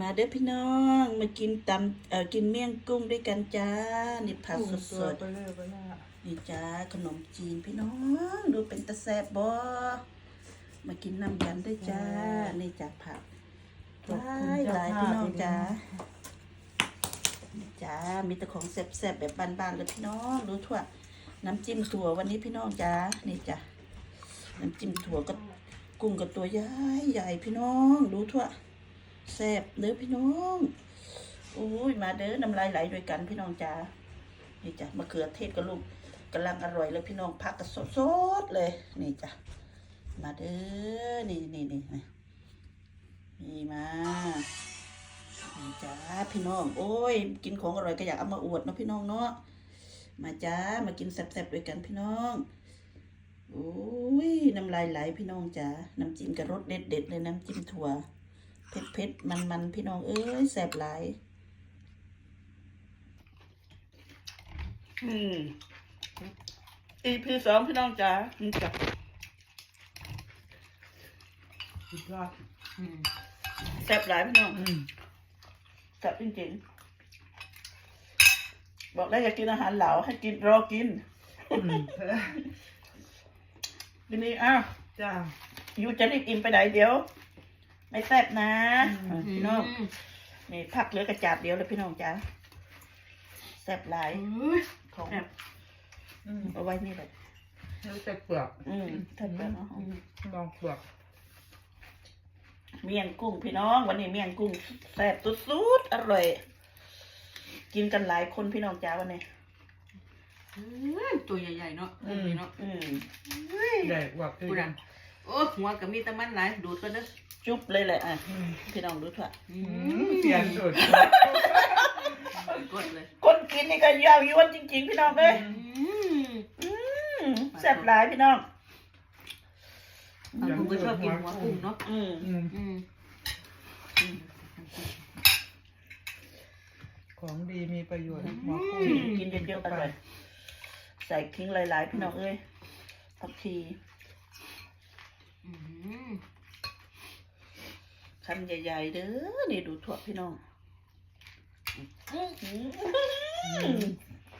มาเด้อพี่น้องมากินตำเอ่อกินเมี่ยงกุ้งด้วยกันจ้า นี่ผักสตัวดไปเลยไปหน้าๆนี่จ้าขนมจีนพี่น้อง ดูเป็นตะแซบบ่มากินน้ำกันด้วยจ้า นี่จ้าผักหลายหลายพี่น้องจ้านี่จ้ามีแต่ของแซ่บๆแบบบ้านๆเลยพี่น้องดูทั่ว น้ำจิ้มถั่ววันนี้พี่น้องจ้านี่จ้าน้ำจิ้มถั่วก็กุ้งกับตัวใหญ่ใหญ่พี่น้องดูทั่ว แซ่บเด้อพี่น้องโอ้ยมาเด้อน้ำลายไหลด้วยกันพี่น้องจ้านี่จ้ะมะเขือเทศกับลูกกำลังอร่อยเลยพี่น้องพักกันสดๆเลย นี่จ้ะมาเด้อนี่นี่นี่นี่นี่มานี่จ้าพี่น้อง โอ้ย กินของอร่อยก็อยากเอามาอวดเนาะพี่น้องเนาะมาจ้ามากินแซ่บๆด้วยกันพี่น้องโอ้ยน้ำลายไหลพี่น้องจ้าน้ำจิ้มกับรสเด็ดๆเลยน้ำจิ้มถั่ว เผ็ดเผ็ดมันมันๆพี่น้องเอ้ยแสบหลายอืม EP สองพี่น้องจ๋านี่จ้ะสุดยอดอืมแสบหลายพี่น้องอืมแสบจริงๆบอกได้อยากกินอาหารเหลาให้กินรอกินอืมทีนี้อ้าวจ้าอยู่จะรีบอิ่มไปไหนเดี๋ยว ไม่แซ่บนะอืมพี่น้องนี่พักเหลือกระจาดเดียวเลยพี่น้องจ๋าแซ่บหลายของอืมเอาไว้นี่แหละแล้วแต่เปลือกอืมถ้าเกิดเนาะอืมลองเปลือกเมี่ยงกุ้งพี่น้อง วันนี้เมี่ยงกุ้งแซ่บสุดๆอร่อย กินกันหลายคนพี่น้องจ้าวันนี้อืมตัวใหญ่ๆเนาะอืมเนาะอืมใหญ่กว่าคือกูดังโอ้หัวกับมีแตะมันหลายดูดกันเด้อ จุ๊บเลยแหละอะอืมพี่น้องดูเถอะอือืมมเปลี่ยนสุดกดเลยคนกินนี่ก็ยาวยวนจริง ๆ พี่น้องเอ้ยอืมอืมแซ่บหลายพี่น้องบางคนก็ชอบกินหัวกุ้งเนาะอืมอืมอืมของดีมีประโยชน์หมอกุ้งกินเยอะๆอร่อยใส่ทิ้งหลายๆ พี่น้องเอ้ยผักชี อืม คำใหญ่ๆเด้อนี่ดูถั่วพี่น้อง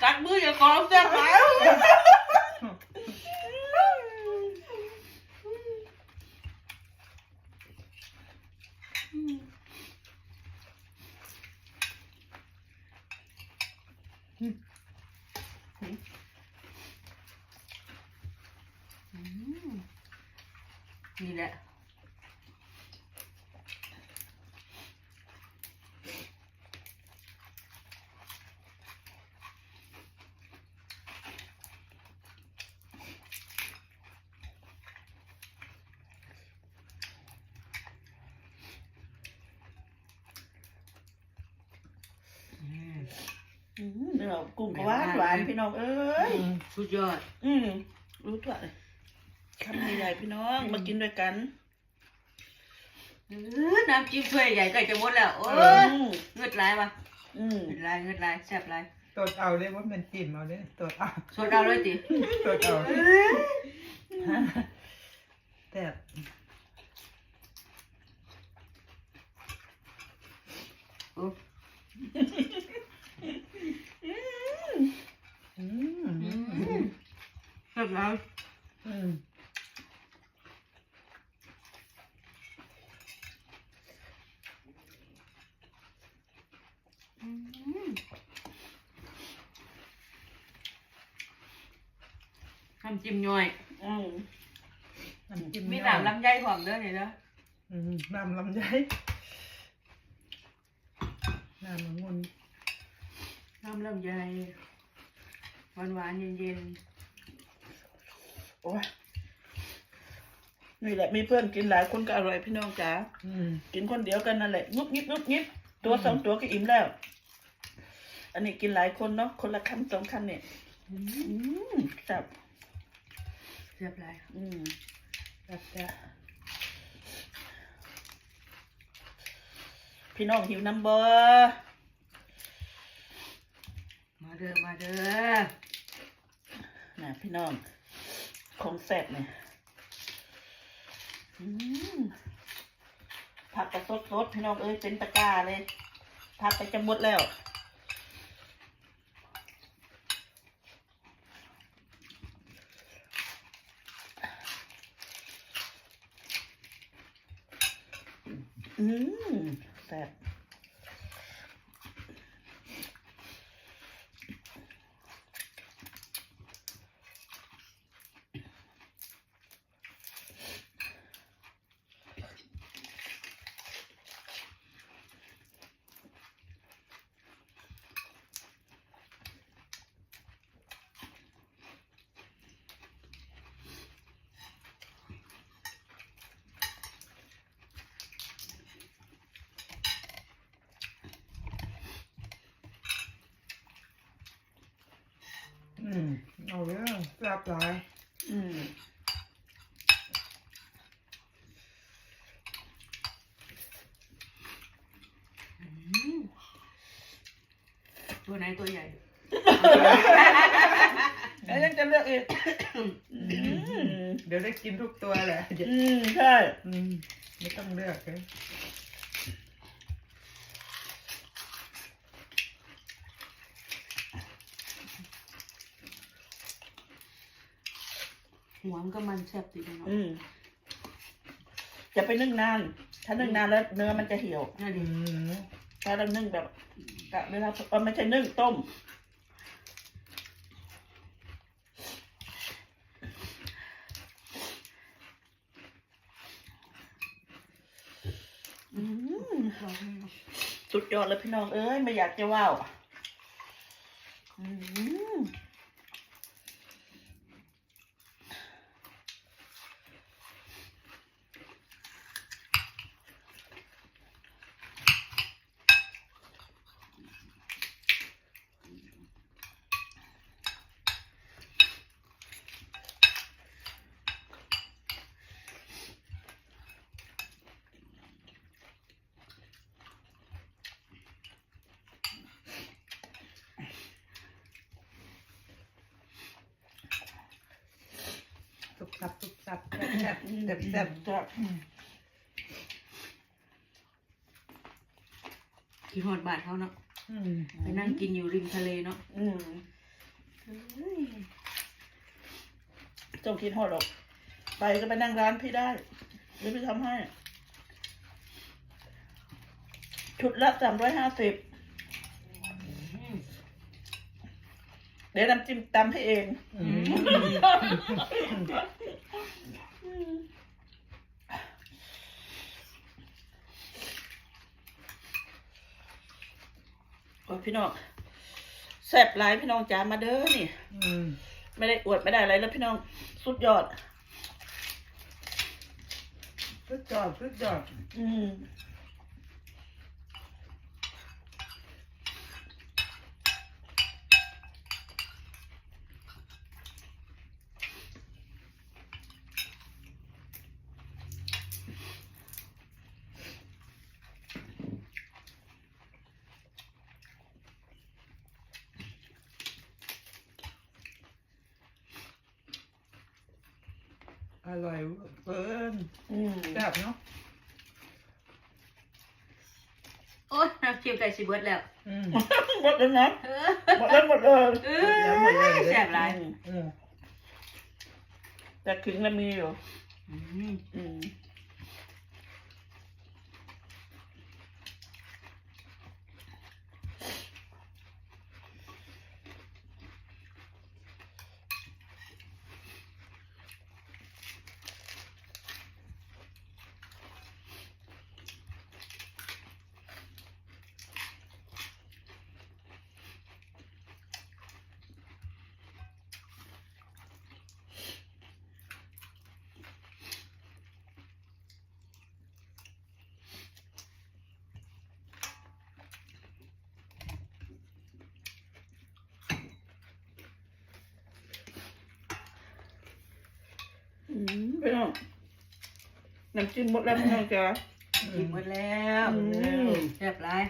กัดมืออย่ากองเสียหายนี่แหละ อืมเนื้อกุ้งก็หวานหวานๆพี่น้องเอ้ยอืมสุดยอด อืมรู้ตัวเลยคำใหญ่ๆพี่น้องมากินด้วยกันเออน้ำจิ้มถ้วยใหญ่ใกล้จะหมดแล้ว โอ้อืยมเงือดลายว่ะอืมเงือดลายเงือดลายแซ่บลายตดเอาเลยว่ามันจิ้มเอาเลยตดเอาสดเอาเลยจิตดเอาแต่โอ้อืม แซ่บลาย อืม น้ำจิ้มย่อยอืมน้ำจิ้มมีย่อยหนามลำไยหอมเด้อเนี่ยเด้ออืมน้ำลำไยน้ำองุ่นน้ำลำไยหวานหวานๆเย็นโอ้ยนี่แหละมีเพื่อนกินหลายคนก็อร่อยพี่น้องจ๋าอืม กินคนเดียวกันนั่นแหละงุบงิบงุบงิบตัวสองตัวก็อิ่มแล้ว อันนี้กินหลายคนเนาะคนละคำสองคำเนี่ยๆอืมอืมจับ แซ่บหลายอืมแบบจะพี่น้องหิวน้ำบ่มาเด้อ มาเด้อน่ะพี่น้องของแซ่บเนี่ยอืมผักกระสดสดๆพี่น้องเอ้ยเป็นตะกร้าเลยผักไปจะหมดแล้ว อืมแซ่บ อืม เอาเรื่องแซ่บหลายอืมอืมตัวไหนตัวใหญ่ แล้วยังจะเลือกอีกอืมเดี๋ยวได้กินทุกตัวแหละเดี๋ยวอืมใช่อืมไม่ต้องเลือกเลย หัวมันก็มันแซ่บดีเนาะอืมจะไปนึ่งนาน ถ้านึ่งนานแล้วเนื้อมันจะเหี่ยว นั่นอืดิมถ้าเรานึ่งแบบกะเวลาเออไม่ใช่นึ่งต้ม อืมสุดยอดเลยพี่น้องเอ้ยไม่อยากจะว่าวอืม ทุกสั บทุกสับแซ่บแซ่บแซ่บแซ่บครับกินหอดบาทเขาเนาะอืมไปนั่งกินอยู่ริมทะเลเนาะอืมเจ้าคิดฮอดหรอก ไปก็ไปนั่งร้านพี่ได้หรือพี่ทำให้ ชุดละสามร้อยห้าสิบเดี๋ยวน้ำจิ้มตำให้เอง อืม โอ้ยพี่น้องแซ่บหลายพี่น้องจ๋ามาเด้อนี่ อืมไม่ได้อวดไม่ได้อะไรแล้วพี่น้องสุดยอด สุดยอดสุดยอดอืม ร่อยเกินอืมแซ่บเนาะโอ๊ยน้ำจิ้มไก่ซีเบิร์ดแล้วอืมหมดแล้วนะเออหมดแล้วหมดเลยเอแล้วหมดเลยอแซ่บหลายอืมอืมแต่ถึงแล้วมีอยู่อืม อืม อืม พี่น้องน้ำจิ้มหมดแล้วพี่น้องจ๋ากินหมดแล้วอืม แซ่บหลาย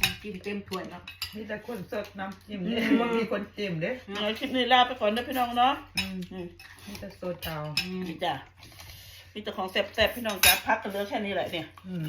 น้ำจิ้มเต็มถ้วยแล้วมีแต่คนสดน้ำจิ้มเนี่ยบ่มีคนจิ้มเด้เอาคลิปนี้ลาไปก่อนนะพี่น้องเนาะอืมอืมมีแต่โซดเตาอืมนี่จ้ะมีแต่ของแซ่บๆพี่น้องจ้าพักกันเหลือแค่นี้แหละเนี่ย อืม